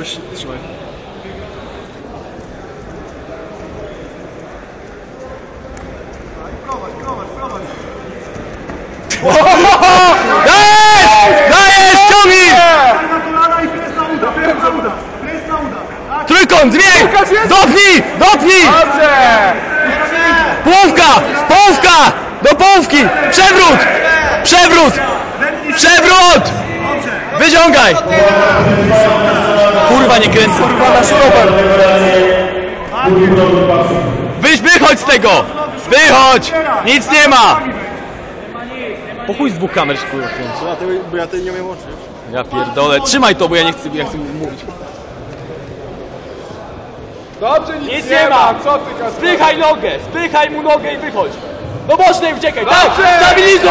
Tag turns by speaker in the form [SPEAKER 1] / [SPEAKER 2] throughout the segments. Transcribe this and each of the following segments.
[SPEAKER 1] Weź, trzymaj.
[SPEAKER 2] Dajesz! Dajesz! Ciągnij!
[SPEAKER 3] Na kolana i!
[SPEAKER 2] Połówka! Połówka! Do połówki! Przewrót! Przewrót! Przewrót! Wyciągaj! Kurwa nie kręcę. Kurwa nasz rower. Wyjdź, wychodź z tego! Wychodź! Nic nie ma! Po chuj z dwóch kamer się kurwa kręci.
[SPEAKER 1] Bo ja tej nie umiem łączyć.
[SPEAKER 2] Ja pierdolę. Trzymaj to, bo ja nie chcę, ja chcę mówić.
[SPEAKER 4] Dobrze, nic,
[SPEAKER 2] Nic
[SPEAKER 4] nie,
[SPEAKER 2] nie
[SPEAKER 4] ma!
[SPEAKER 2] ma.
[SPEAKER 4] Co ty?
[SPEAKER 2] Spychaj nogę, spychaj mu nogę i wychodź. Do bocznej uciekaj, tak! Stabilizuj!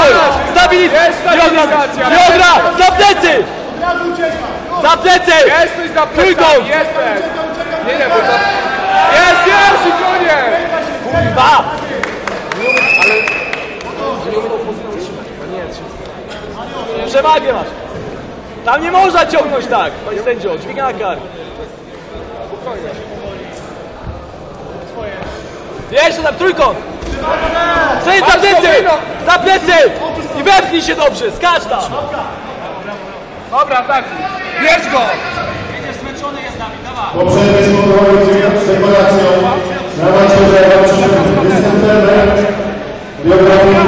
[SPEAKER 2] Stabilizuj!
[SPEAKER 4] Jest stabilizacja.
[SPEAKER 2] Biodra! Za plecy! Za plecy!
[SPEAKER 4] Jesteś za plecami,
[SPEAKER 2] Trójkąt!
[SPEAKER 4] jesteś! Nie, nie, bo to... Jest, jest i koniec!
[SPEAKER 2] Kurwa! Przewagę masz. Tam nie można ciągnąć tak, panie sędzio. Dźwignia na kark. Jeszcze tam trójkąt! Przejdź za plecy! Za plecy! I wepnij się dobrze, skacz tam!
[SPEAKER 4] Dobra, tak. Bierz go!
[SPEAKER 5] Po przerwie spokojnie z dekoracją na macie przyszedł dyscyplinę biografię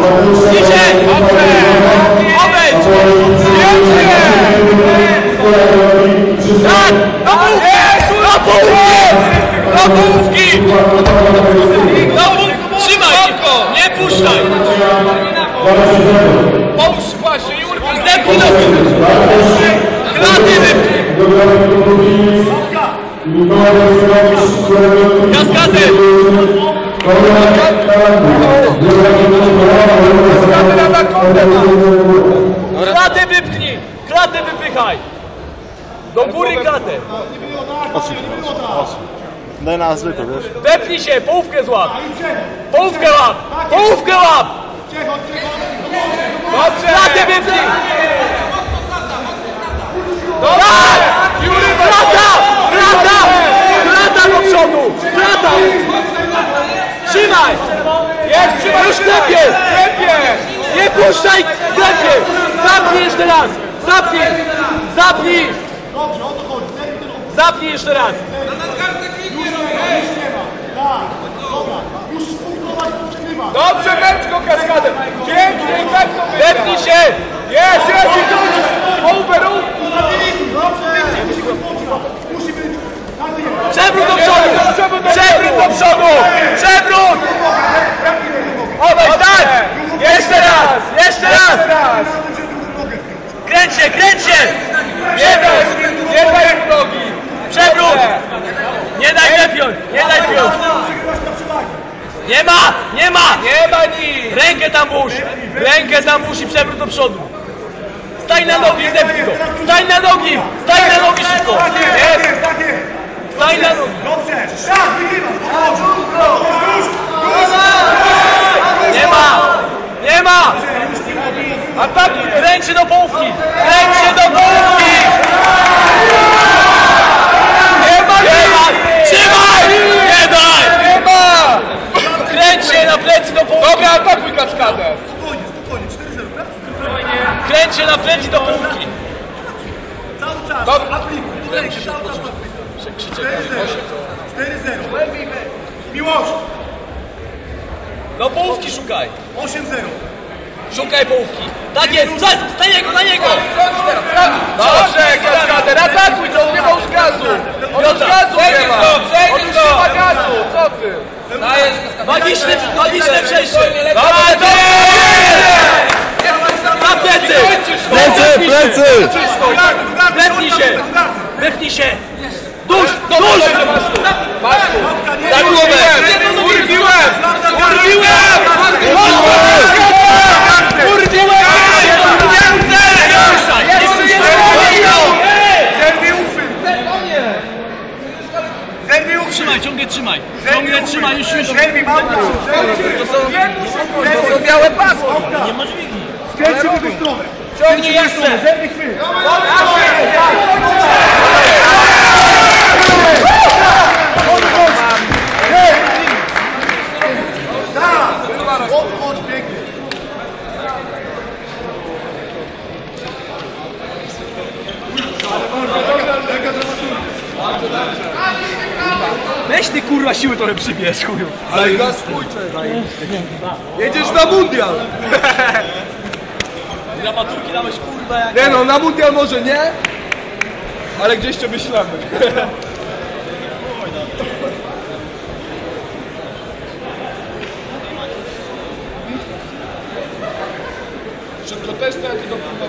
[SPEAKER 5] Mateusza
[SPEAKER 2] Idzie! Obejdź! Tak! Na połówki! Na połówki! Na połówki! Trzymaj! Nie puszczaj!
[SPEAKER 4] Pomóż właśnie,
[SPEAKER 2] Zepnij nogi! Klaty wypnij! Kaskadę! Klatę wypchnij! Klatę wypychaj! Do góry klatę!
[SPEAKER 1] Daj na zwykłe, wiesz?
[SPEAKER 2] Wepnij się! Połówkę złap! Połówkę łap! Połówkę łap!
[SPEAKER 4] Dobrze!
[SPEAKER 2] Klatę wypnij! Tak! Klata! Klata! Klata do przodu! Klata! Trzymaj!
[SPEAKER 4] Jest, trzymaj
[SPEAKER 2] Już
[SPEAKER 4] się!
[SPEAKER 2] lepiej!
[SPEAKER 4] Lepiej!
[SPEAKER 2] Nie puszczaj! Lepiej! Zapnij jeszcze raz! Zapnij! Zapnij! Zapnij jeszcze raz!
[SPEAKER 4] Dobrze, wepcz go kaskadę! Pięknie i wepchnął
[SPEAKER 2] Wepnij się!
[SPEAKER 4] Jest, jest i koniec! Over,
[SPEAKER 2] Przewrót do przodu! Przewrót do przodu! Przewrót! Odejdź, tak! Jeszcze raz! Jeszcze raz!
[SPEAKER 4] Raz!
[SPEAKER 2] Kręć się, kręć się!
[SPEAKER 4] Nie daj, nie daj nogi!
[SPEAKER 2] Przewrót! Nie daj lepiąć! Nie daj piąć! Nie ma! Nie ma!
[SPEAKER 4] Nie ma nic!
[SPEAKER 2] Rękę tam włóż! Rękę tam włóż i przewrót do przodu! Stań na nogi, zepnij go! Stań na nogi! Stań na nogi szybko!
[SPEAKER 3] Jest, tak jest.
[SPEAKER 2] Stań na nogi!
[SPEAKER 3] Dobrze, tak, wygrywasz.
[SPEAKER 2] Nie ma! Nie ma! Atakuj! Kręć się do połówki! Nie ma! Trzymaj! Nie daj!
[SPEAKER 4] Nie ma!
[SPEAKER 2] Kręć się na plecy do połówki!
[SPEAKER 4] Dobra, atakuj kaskadę!
[SPEAKER 3] Spokojnie, spokojnie, 4-0, tak?
[SPEAKER 2] Kręć się na plecy do połówki!
[SPEAKER 3] Cały czas,
[SPEAKER 4] Dobra.
[SPEAKER 3] aplikuj, rękę, cały czas aplikuj. 4-0, 4-0. Miłosz,
[SPEAKER 2] Do połówki szukaj!
[SPEAKER 3] 8-0.
[SPEAKER 2] Szukaj połówki! Tak jest! Za- Na niego, na niego!
[SPEAKER 4] Dobrze, kaskader, atakuj to, nie ma już gazu! On już gazu nie ma! On już nie ma gazu, co ty?
[SPEAKER 2] Magiczne, magiczne przejście! Dawaj, to! Na plecy!
[SPEAKER 1] Plecy, plecy!
[SPEAKER 2] Wepnij się! Wepnij się! Dusz! Dusz!
[SPEAKER 4] Masz tu!
[SPEAKER 2] Za głowę!
[SPEAKER 4] Urwiłem! Urwiłem!
[SPEAKER 2] Jeszcze jest
[SPEAKER 3] Zerwij uchwyt. Zerwij uchwyt.
[SPEAKER 2] Trzymaj, ciągle trzymaj! Ciągle trzymaj, już, już!
[SPEAKER 4] To są, to są białe paski!
[SPEAKER 3] Skręć się w drugą stronę.
[SPEAKER 2] Ciągnij jeszcze!
[SPEAKER 3] Zerwij chwyt.
[SPEAKER 2] Weź ty kurwa siły trochę przybierz, chuju.
[SPEAKER 4] Ale gaz. Jedziesz na mundial.
[SPEAKER 2] Na maturki dałeś kurwa jak...
[SPEAKER 4] Nie no, na mundial może nie, ale gdzieś to. Szybko testy, a ty do kurwa